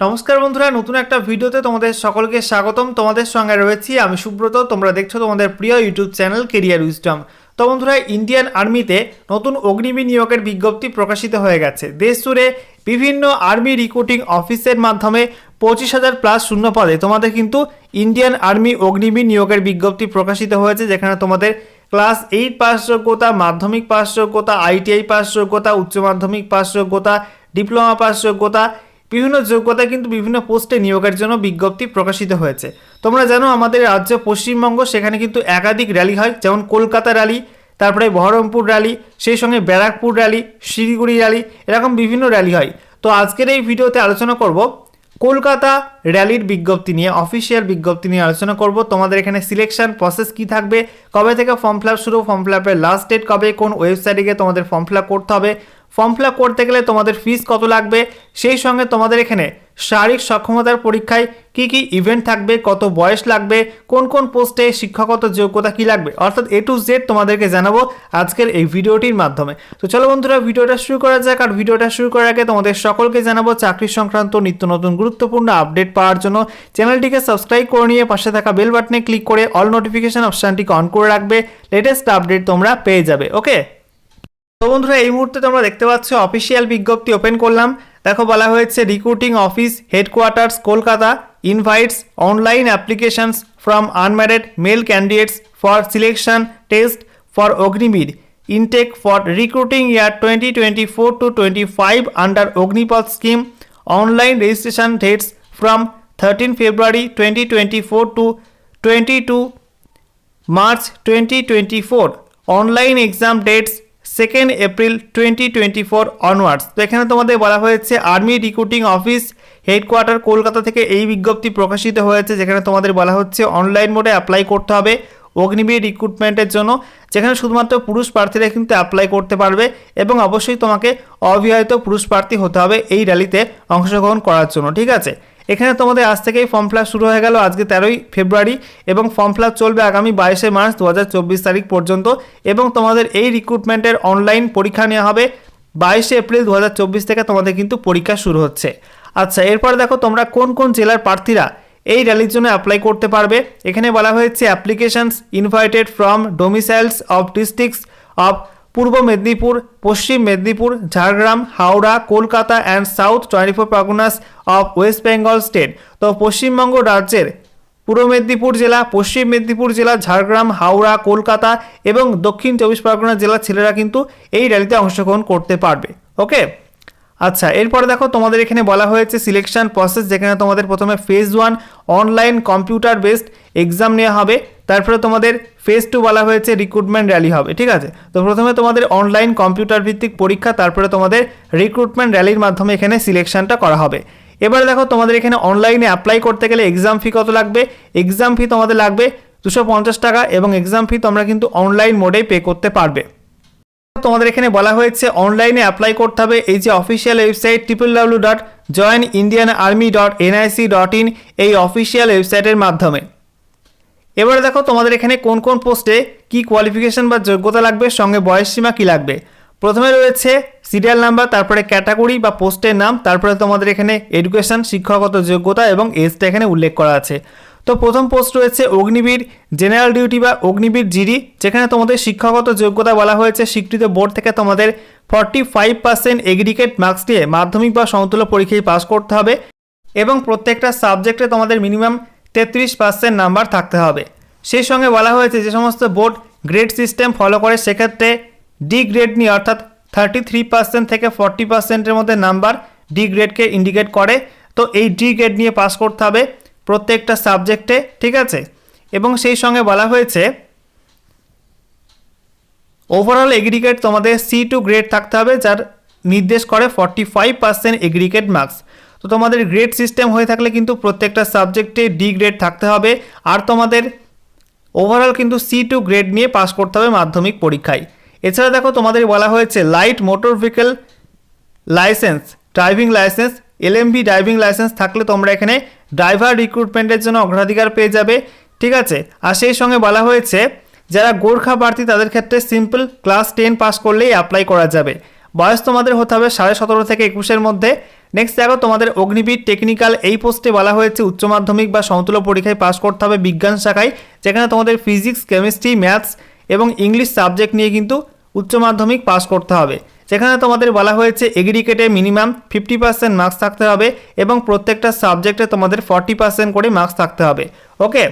নমস্কার বন্ধুরা, নতুন একটা ভিডিওতে তোমাদের সকলকে স্বাগতম। তোমাদের সঙ্গে রয়েছি আমি সুব্রত, তোমরা দেখছ তোমাদের প্রিয় ইউটিউব চ্যানেল কেরিয়ার উইস্টম তো বন্ধুরা ইন্ডিয়ান আর্মিতে নতুন অগ্নিবী নিয়োগের বিজ্ঞপ্তি প্রকাশিত হয়ে গেছে। দেশ জুড়ে বিভিন্ন আর্মি রিক্রুটিং অফিসের মাধ্যমে পঁচিশ হাজার প্লাস শূন্য পদে। তোমাদের কিন্তু ইন্ডিয়ান আর্মি অগ্নিবী নিয়োগের বিজ্ঞপ্তি প্রকাশিত হয়েছে, যেখানে তোমাদের ক্লাস এইট পাস যোগ্যতা, মাধ্যমিক পাস যোগ্যতা আইটিআই পাস যোগ্যতা, উচ্চ মাধ্যমিক পাস যোগ্যতা ডিপ্লোমা পাস যোগ্যতা বিভিন্ন যোগ্যতা কিন্তু বিভিন্ন পোস্টে নিয়োগের জন্য বিজ্ঞপ্তি প্রকাশিত হয়েছে। তোমরা জানো, আমাদের রাজ্য পশ্চিমবঙ্গ সেখানে কিন্তু একাধিক র্যালি হয়, যেমন কলকাতা র্যালি, তারপরে বহরমপুর র্যালি, সেই সঙ্গে ব্যারাকপুর র্যালি, শিলিগুড়ি র্যালি, এরকম বিভিন্ন র্যালি হয়। তো আজকের এই ভিডিওতে আলোচনা করব কলকাতা র্যালির বিজ্ঞপ্তি নিয়ে, অফিসিয়াল বিজ্ঞপ্তি নিয়ে আলোচনা করব। তোমাদের এখানে সিলেকশন প্রসেস কি থাকবে, কবে থেকে ফর্ম ফিল শুরু, ফর্ম ফিল লাস্ট ডেট কবে, কোন ওয়েবসাইটে গিয়ে তোমাদের ফর্ম ফিল করতে হবে ফর্ম ফিল করতে গেলে তোমাদের ফিস কত লাগবে? সেই সঙ্গে তোমাদের এখানে শারীরিক সক্ষমতার পরীক্ষায় কি কি ইভেন্ট থাকবে? কত বয়স লাগবে? কোন কোন পোস্টে শিক্ষাগত যোগ্যতা কি লাগবে? অর্থাৎ এ টু জেড তোমাদেরকে জানাব আজকের এই ভিডিওটির মাধ্যমে। তো চলো বন্ধুরা, ভিডিওটা শুরু করা যাক। আর ভিডিওটা শুরু করার আগে তোমাদের সকলকে জানাব চাকরি সংক্রান্ত নিত্য নতুন গুরুত্বপূর্ণ আপডেট পাওয়ার জন্য চ্যানেলটিকে সাবস্ক্রাইব করে নিয়ে পাশে থাকা বেল বাটনে ক্লিক করে অল নোটিফিকেশন অপশানটিকে অন করে রাখবে। লেটেস্ট আপডেট তোমরা পেয়ে যাবে ওকে তো বন্ধুরা, এই মুহূর্তে তোমরা দেখতে পাচ্ছ অফিসিয়াল বিজ্ঞপ্তি ওপেন করলাম। দেখো, বলা হয়েছে recruiting office headquarters Kolkata invites online applications from unmarried male candidates for selection test for Agniveer intake for recruiting year twenty twenty four to twenty five under Agnipath scheme online registration dates from thirteen February twenty twenty four to twenty two March twenty twenty four online exam dates second April twenty twenty four onwards তো এখানে তোমাদের বলা হয়েছে army recruiting office headquarter Kolkata থেকে এই বিজ্ঞপ্তি প্রকাশিত হয়েছে, যেখানে তোমাদের বলা হচ্ছে অনলাইন মোডে অ্যাপ্লাই করতে হবে অগ্নিবীর রিক্রুটমেন্টের জন্য, যেখানে শুধুমাত্র পুরুষ প্রার্থীরা কিন্তু অ্যাপ্লাই করতে পারবে এবং অবশ্যই তোমাকে অবিবাহিত পুরুষ প্রার্থী হতে হবে এই র্যালিতে অংশগ্রহণ করার জন্য, ঠিক আছে? এখানে তোমাদের আজ থেকেই ফর্ম ফিল শুরু হয়ে গেল। আজকে তেরোই ফেব্রুয়ারি এবং ফর্ম ফিল চলবে আগামী বাইশে মার্চ দু হাজার চব্বিশ তারিখ পর্যন্ত এবং তোমাদের এই রিক্রুটমেন্টের অনলাইন পরীক্ষা নেওয়া হবে। বাইশে এপ্রিল দু হাজার চব্বিশ থেকে তোমাদের কিন্তু পরীক্ষা শুরু হচ্ছে। আচ্ছা এরপর দেখো তোমরা কোন কোন জেলার প্রার্থীরা এই র্যালির জন্য অ্যাপ্লাই করতে পারবে। এখানে বলা হয়েছে applications invited from domiciles of districts of Purba Medinipur, Paschim Medinipur, Jhargram, Howrah, Kolkata and south twenty four Parganas of west Bengal state তো পশ্চিমবঙ্গ রাজ্যের পূর্ব মেদিনীপুর জেলা, পশ্চিম মেদিনীপুর জেলা, ঝাড়গ্রাম, হাওড়া, কলকাতা এবং দক্ষিণ চব্বিশ পরগনা জেলার ছেলেরা কিন্তু এই র্যালিতে অংশগ্রহণ করতে পারবে। ওকে? আচ্ছা এরপরে দেখো তোমাদের এখানে বলা হয়েছে সিলেকশন প্রসেস যেখানে তোমাদের প্রথমে phase one online computer based exam নেওয়া হবে। তারপরে তোমাদের ফেজ টু বলা হয়েছে রিক্রুটমেন্ট র্যালি হবে, ঠিক আছে? তো প্রথমে তোমাদের অনলাইন কম্পিউটার ভিত্তিক পরীক্ষা, তারপরে তোমাদের রিক্রুটমেন্ট র্যালির মাধ্যমে এখানে সিলেকশনটা করা হবে। এবারে দেখো, তোমাদের এখানে অনলাইনে অ্যাপ্লাই করতে গেলে এক্সাম ফি কত লাগবে? এক্সাম ফি তোমাদের লাগবে দুশো পঞ্চাশ টাকা এবং এক্সাম ফি তোমরা কিন্তু অনলাইন মোডেই পে করতে পারবে। তোমাদের এখানে বলা হয়েছে অনলাইনে অ্যাপ্লাই করতে হবে, এই যে official website triple W dot join Indian army dot NIC dot in এই অফিসিয়াল ওয়েবসাইটের মাধ্যমে। এবারে দেখো তোমাদের এখানে কোন কোন পোস্টে কি কোয়ালিফিকেশন বা যোগ্যতা লাগবে, সঙ্গে বয়স সীমা কী লাগবে? প্রথমে রয়েছে সিরিয়াল নাম্বার তারপরে ক্যাটাগরি বা পোস্টের নাম, তারপরে তোমাদের এখানে এডুকেশন শিক্ষাগত যোগ্যতা এবং এজটা এখানে উল্লেখ করা আছে। তো প্রথম পোস্ট রয়েছে অগ্নিবীর জেনারেল ডিউটি বা অগ্নিবীর জিডি যেখানে তোমাদের শিক্ষাগত যোগ্যতা বলা হয়েছে, স্বীকৃত বোর্ড থেকে তোমাদের forty five percent aggregate marks দিয়ে মাধ্যমিক বা সমতুল্য পরীক্ষায় পাস করতে হবে এবং প্রত্যেকটা সাবজেক্টে তোমাদের মিনিমাম তেত্রিশ পার্সেন্ট নাম্বার থাকতে হবে। সেই সঙ্গে বলা হয়েছে যে সমস্ত বোর্ড গ্রেড সিস্টেম ফলো করে, সেক্ষেত্রে ডি গ্রেড নিয়ে, অর্থাৎ থার্টি থ্রি পার্সেন্ট থেকে ফর্টি পার্সেন্টের মধ্যে নাম্বার ডি গ্রেডকে ইন্ডিকেট করে। তো এই ডি গ্রেড নিয়ে পাস করতে হবে প্রত্যেকটা সাবজেক্টে, ঠিক আছে? এবং সেই সঙ্গে বলা হয়েছে ওভারঅল এগ্রিগেট তোমাদের সি টু গ্রেড থাকতে হবে, যার নির্দেশ করে forty five percent aggregate marks তো তোমাদের গ্রেড সিস্টেম হয়ে থাকলে কিন্তু প্রত্যেকটা সাবজেক্টে ডি গ্রেড থাকতে হবে। আর তোমাদের ওভারঅল কিন্তু সি টু গ্রেড নিয়ে পাস করতে হবে মাধ্যমিক পরীক্ষায়। এছাড়া দেখো তোমাদের বলা হয়েছে light motor vehicle licence driving licence LMV driving licence থাকলে তোমরা এখানে ড্রাইভার রিক্রুটমেন্টের জন্য অগ্রাধিকার পেয়ে যাবে। ঠিক আছে? আর সেই সঙ্গে বলা হয়েছে, যারা গোর্খা প্রার্থী তাদের ক্ষেত্রে সিম্পল ক্লাস টেন পাস করলেই অ্যাপ্লাই করা যাবে। বয়স তোমাদের হতে হবে সাড়ে সতেরো থেকে একুশের মধ্যে। নেক্সট দেখো, তোমাদের অগ্নিবীর টেকনিক্যাল এই পোস্টে বলা হয়েছে, উচ্চ মাধ্যমিক বা সমতুল্য পরীক্ষায় পাশ করতে হবে বিজ্ঞান শাখায়, যেখানে তোমাদের ফিজিক্স কেমিস্ট্রি ম্যাথস এবং ইংলিশ সাবজেক্ট নিয়ে কিন্তু উচ্চ মাধ্যমিক পাশ করতে হবে। যেখানে তোমাদের বলা হয়েছে এগ্রিকেটে মিনিমাম ফিফটি পার্সেন্ট মার্কস থাকতে হবে এবং প্রত্যেকটা সাবজেক্টে তোমাদের ফর্টি পার্সেন্ট করে মার্কস থাকতে হবে। ওকে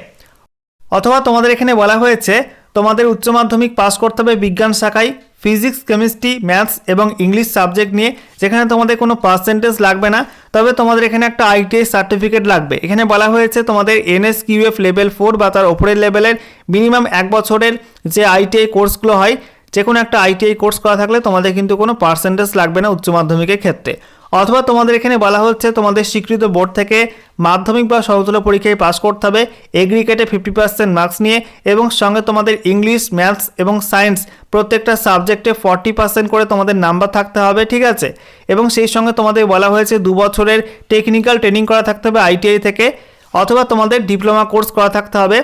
অথবা তোমাদের এখানে বলা হয়েছে তোমাদের উচ্চ মাধ্যমিক পাস করতে হবে বিজ্ঞান শাখায়, ফিজিক্স, কেমিস্ট্রি, ম্যাথস এবং ইংলিশ সাবজেক্ট নিয়ে, যেখানে তোমাদের কোনো পার্সেন্টেজ লাগবে না, তবে তোমাদের এখানে একটা আইটিআই সার্টিফিকেট লাগবে। এখানে বলা হয়েছে তোমাদের এনএস কিউএফ লেভেল ফোর বা তার ওপরের লেভেলের মিনিমাম এক বছরের যে আইটিআই কোর্সগুলো হয় যে কোনো একটা আইটিআই কোর্স করা থাকলে তোমাদের কিন্তু কোনো পার্সেন্টেজ লাগবে না উচ্চ মাধ্যমিকের ক্ষেত্রে। অথবা তোমাদের এখানে বলা হচ্ছে তোমাদের স্বীকৃত বোর্ড থেকে মাধ্যমিক বা সমতুল্য পরীক্ষায় পাস করতে হবে। এগ্রিকেটে ফিফটি পার্সেন্ট মার্কস নিয়ে এবং সঙ্গে তোমাদের ইংলিশ, ম্যাথস এবং সায়েন্স প্রত্যেকটা সাবজেক্টে ফর্টি পার্সেন্ট করে তোমাদের নাম্বার থাকতে হবে, ঠিক আছে? এবং সেই সঙ্গে তোমাদের বলা হয়েছে দু বছরের টেকনিক্যাল ট্রেনিং করা থাকতে হবে আইটিআই থেকে, অথবা তোমাদের ডিপ্লোমা কোর্স করা থাকতে হবে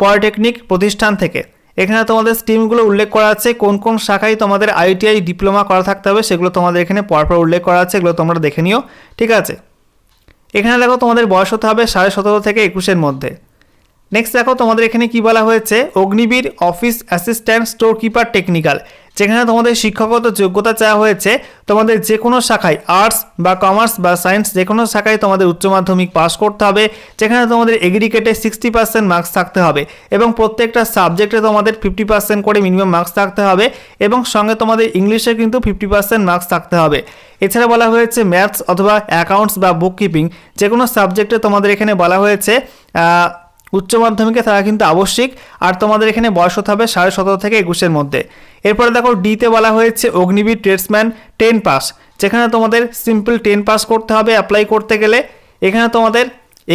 পলিটেকনিক প্রতিষ্ঠান থেকে। এখানে তোমাদের স্ট্রিমগুলো উল্লেখ করা আছে, কোন কোন শাখায় তোমাদের আইটিআই ডিপ্লোমা করা থাকতে হবে সেগুলো তোমাদের এখানে পরপর উল্লেখ করা আছে, এগুলো তোমরা দেখে নিও, ঠিক আছে? এখানে দেখো তোমাদের বয়স হতে হবে সাড়ে সতেরো থেকে একুশের মধ্যে। নেক্সট দেখো তোমাদের এখানে কি বলা হয়েছে, Agniveer, office assistant store keeper technical. যেখানে তোমাদের শিক্ষাগত যোগ্যতা চাওয়া হয়েছে, তোমাদের যে কোনো শাখায় আর্টস বা কমার্স বা সায়েন্স যে কোনো শাখায় তোমাদের উচ্চ মাধ্যমিক পাস করতে হবে, যেখানে তোমাদের এগ্রিকেটে সিক্সটি পার্সেন্ট মার্কস থাকতে হবে এবং প্রত্যেকটা সাবজেক্টে তোমাদের ফিফটি পার্সেন্ট করে মিনিমাম মার্কস থাকতে হবে এবং সঙ্গে তোমাদের ইংলিশে কিন্তু ফিফটি পার্সেন্ট মার্কস থাকতে হবে। এছাড়া বলা হয়েছে ম্যাথস অথবা অ্যাকাউন্টস বা বুক কিপিং যে কোনো সাবজেক্টে তোমাদের এখানে বলা হয়েছে উচ্চ মাধ্যমিকে তারা কিন্তু আবশ্যিক, আর তোমাদের এখানে বয়স হতে হবে সাড়ে সতেরো থেকে একুশের মধ্যে। এরপরে দেখো ডিতে বলা হয়েছে অগ্নিবীর ট্রেডসম্যান টেন পাস যেখানে তোমাদের সিম্পল টেন পাস করতে হবে অ্যাপ্লাই করতে গেলে। এখানে তোমাদের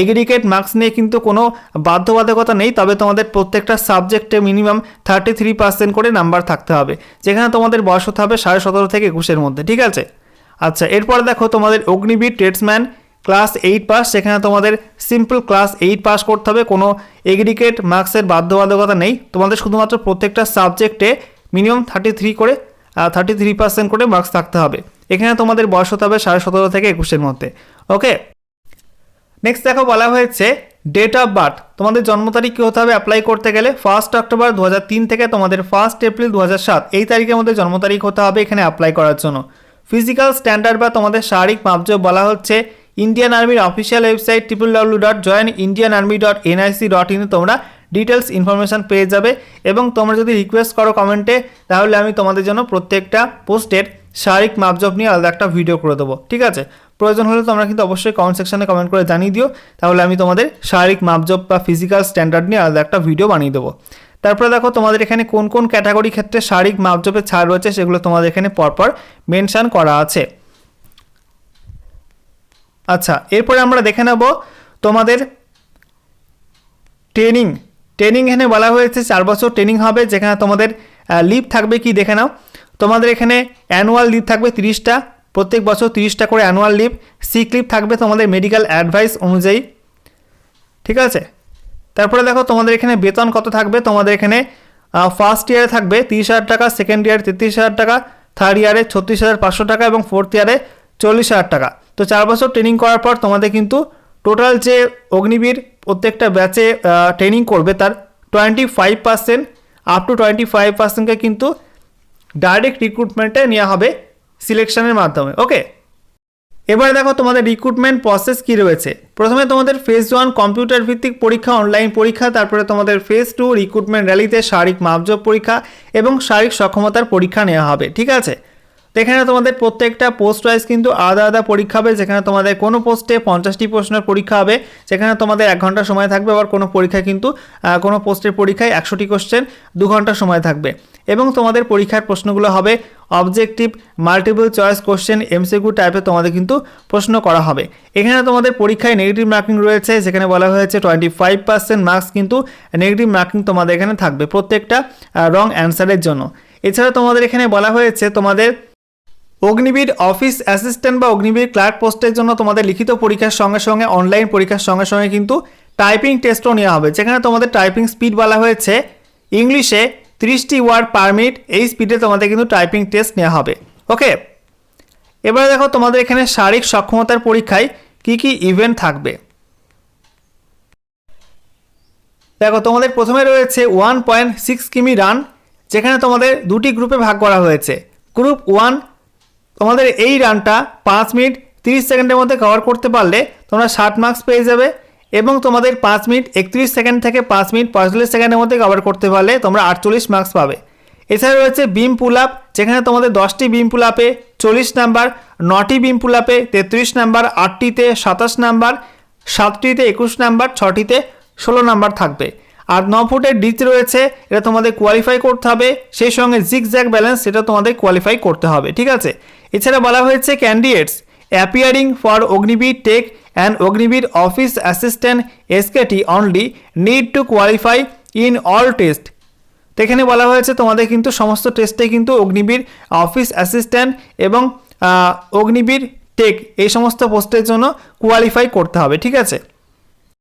এগ্রিগেট মার্কস নিয়ে কিন্তু কোনো বাধ্যবাধকতা নেই, তবে তোমাদের প্রত্যেকটা সাবজেক্টে মিনিমাম থার্টি থ্রি পার্সেন্ট করে নাম্বার থাকতে হবে, যেখানে তোমাদের বয়স হতে হবে সাড়ে সতেরো থেকে একুশের মধ্যে, ঠিক আছে? আচ্ছা এরপর দেখো, তোমাদের Agniveer tradesman class eight pass, সেখানে তোমাদের সিম্পল ক্লাস এইট পাস করতে হবে। কোনো এগ্রিকেট মার্কসের বাধ্যবাধকতা নেই। তোমাদের শুধুমাত্র প্রত্যেকটা সাবজেক্টে মিনিমাম থার্টি থ্রি করে থার্টি থ্রি পার্সেন্ট করে মার্কস থাকতে হবে। এখানে তোমাদের বয়স হতে হবে সাড়ে সতেরো থেকে একুশের মধ্যে। ওকে নেক্সট দেখো বলা হয়েছে ডেট অফ বার্থ তোমাদের জন্ম তারিখ কী হতে হবে অ্যাপ্লাই করতে গেলে? ফার্স্ট অক্টোবর দু হাজার তিন থেকে তোমাদের ফার্স্ট এপ্রিল দু হাজার সাত। এই তারিখের মধ্যে জন্ম তারিখ হতে হবে এখানে অ্যাপ্লাই করার জন্য। ফিজিক্যাল স্ট্যান্ডার্ড বা তোমাদের শারীরিক মাপজব বলা হচ্ছে ইন্ডিয়ান আর্মির official website triple W dot join Indian army dot NIC dot ইনে তোমরা ডিটেলস ইনফরমেশান পেয়ে যাবে এবং তোমরা যদি রিকোয়েস্ট করো কমেন্টে তাহলে আমি তোমাদের জন্য প্রত্যেকটা পোস্টের শারীরিক মাপজব নিয়ে আলাদা একটা ভিডিও করে দেবো। ঠিক আছে? প্রয়োজন হলে তোমরা কিন্তু অবশ্যই কমেন্ট সেকশনে কমেন্ট করে জানিয়ে দিও। তাহলে আমি তোমাদের শারীরিক মাপজব বা ফিজিক্যাল স্ট্যান্ডার্ড নিয়ে আলাদা একটা ভিডিও বানিয়ে দেবো। তারপরে দেখো, তোমাদের এখানে কোন কোন ক্যাটাগরি ক্ষেত্রে শারীরিক মাপজপের ছাড় রয়েছে সেগুলো তোমাদের এখানে পরপর মেনশান করা আছে। আচ্ছা এরপরে আমরা দেখে নেব তোমাদের ট্রেনিং ট্রেনিং এখানে বলা হয়েছে চার বছর ট্রেনিং হবে, যেখানে তোমাদের লিভ থাকবে কি দেখে নাও। তোমাদের এখানে অ্যানুয়াল লিভ থাকবে তিরিশটা, প্রত্যেক বছর তিরিশটা করে অ্যানুয়াল লিভ সিক লিভ থাকবে তোমাদের মেডিকেল অ্যাডভাইস অনুযায়ী। ঠিক আছে? তারপরে দেখো তোমাদের এখানে বেতন কত থাকবে? তোমাদের এখানে ফার্স্ট ইয়ারে থাকবে তিরিশ হাজার টাকা সেকেন্ড ইয়ারে তেত্রিশ হাজার টাকা থার্ড ইয়ারে ছত্রিশ হাজার পাঁচশো টাকা এবং ফোর্থ ইয়ারে চল্লিশ হাজার টাকা। তো চার বছর ট্রেনিং করার পর তোমাদের কিন্তু টোটাল যে অগ্নিবীর প্রত্যেকটা ব্যাচে ট্রেনিং করবে তার twenty five percent up to twenty five পার্সেন্টকে কিন্তু ডাইরেক্ট রিক্রুটমেন্টে নেওয়া হবে সিলেকশনের মাধ্যমে ওকে এবারে দেখো তোমাদের রিক্রুটমেন্ট প্রসেস কী রয়েছে। প্রথমে তোমাদের ফেজ ওয়ান কম্পিউটার ভিত্তিক পরীক্ষা অনলাইন পরীক্ষা, তারপরে তোমাদের ফেজ টু রিক্রুটমেন্ট র্যালিতে শারীরিক মাপজব পরীক্ষা এবং শারীরিক সক্ষমতার পরীক্ষা নেওয়া হবে, ঠিক আছে? তো এখানে তোমাদের প্রত্যেকটা পোস্ট ওয়াইজ কিন্তু আলাদা আলাদা পরীক্ষা হবে, যেখানে তোমাদের কোনো পোস্টে পঞ্চাশটি প্রশ্নের পরীক্ষা হবে সেখানে তোমাদের এক ঘণ্টা সময় থাকবে, আবার কোনো পরীক্ষায় কিন্তু কোনো পোস্টের পরীক্ষায় একশোটি কোশ্চেন দু ঘণ্টা সময় থাকবে। এবং তোমাদের পরীক্ষার প্রশ্নগুলো হবে objective multiple choice question MCQ টাইপের তোমাদের কিন্তু প্রশ্ন করা হবে। এখানে তোমাদের পরীক্ষায় নেগেটিভ মার্কিং রয়েছে, যেখানে বলা হয়েছে টোয়েন্টি ফাইভ পার্সেন্ট মার্কস কিন্তু নেগেটিভ মার্কিং তোমাদের এখানে থাকবে প্রত্যেকটা রং অ্যান্সারের জন্য। এছাড়া তোমাদের এখানে বলা হয়েছে তোমাদের অগ্নিবীর অফিস অ্যাসিস্ট্যান্ট বা অগ্নিবীর ক্লার্ক পোস্টের জন্য তোমাদের লিখিত পরীক্ষার সঙ্গে সঙ্গে অনলাইন পরীক্ষার সঙ্গে সঙ্গে কিন্তু টাইপিং টেস্টও নেওয়া হবে। যেখানে তোমাদের টাইপিং স্পিড বলা হয়েছে ইংলিশে ত্রিশটি ওয়ার্ড পার মিনিট এই স্পিডে তোমাদের কিন্তু টাইপিং টেস্ট নেওয়া হবে। ওকে এবারে দেখো তোমাদের এখানে শারীরিক সক্ষমতার পরীক্ষায় কি কি ইভেন্ট থাকবে। দেখো তোমাদের প্রথমে রয়েছে ওয়ান পয়েন্ট সিক্স কিমি রান যেখানে তোমাদের দুটি গ্রুপে ভাগ করা হয়েছে। গ্রুপ ওয়ান তোমাদের এই রানটা পাঁচ মিনিট তিরিশ সেকেন্ডের মধ্যে কভার করতে পারলে তোমরা ষাট মার্কস পেয়ে যাবে এবং তোমাদের পাঁচ মিনিট একত্রিশ সেকেন্ড থেকে পাঁচ মিনিট পঁয়তাল্লিশ সেকেন্ডের মধ্যে কভার করতে পারলে তোমরা আটচল্লিশ মার্কস পাবে। এছাড়া রয়েছে বিম পুল আপ যেখানে তোমাদের দশটি বিম পুল আপে চল্লিশ নাম্বার নটি বিম পুল আপে তেত্রিশ নাম্বার আটটিতে সাতাশ নাম্বার সাতটিতে একুশ নাম্বার ছটিতে ষোলো নাম্বার থাকবে। আর ন ফুটের ডিচ রয়েছে, এটা তোমাদের কোয়ালিফাই করতে হবে, সেই সঙ্গে জিগ জ্যাক ব্যালেন্স সেটা তোমাদের কোয়ালিফাই করতে হবে, ঠিক আছে? এছাড়া বলা হয়েছে candidates appearing for Agniveer tech and Agniveer office assistant SKT only need to qualify in all test তো এখানে বলা হয়েছে তোমাদের কিন্তু সমস্ত টেস্টে কিন্তু অগ্নিবীর অফিস অ্যাসিস্ট্যান্ট এবং অগ্নিবীর টেক এই সমস্ত পোস্টের জন্য কোয়ালিফাই করতে হবে, ঠিক আছে?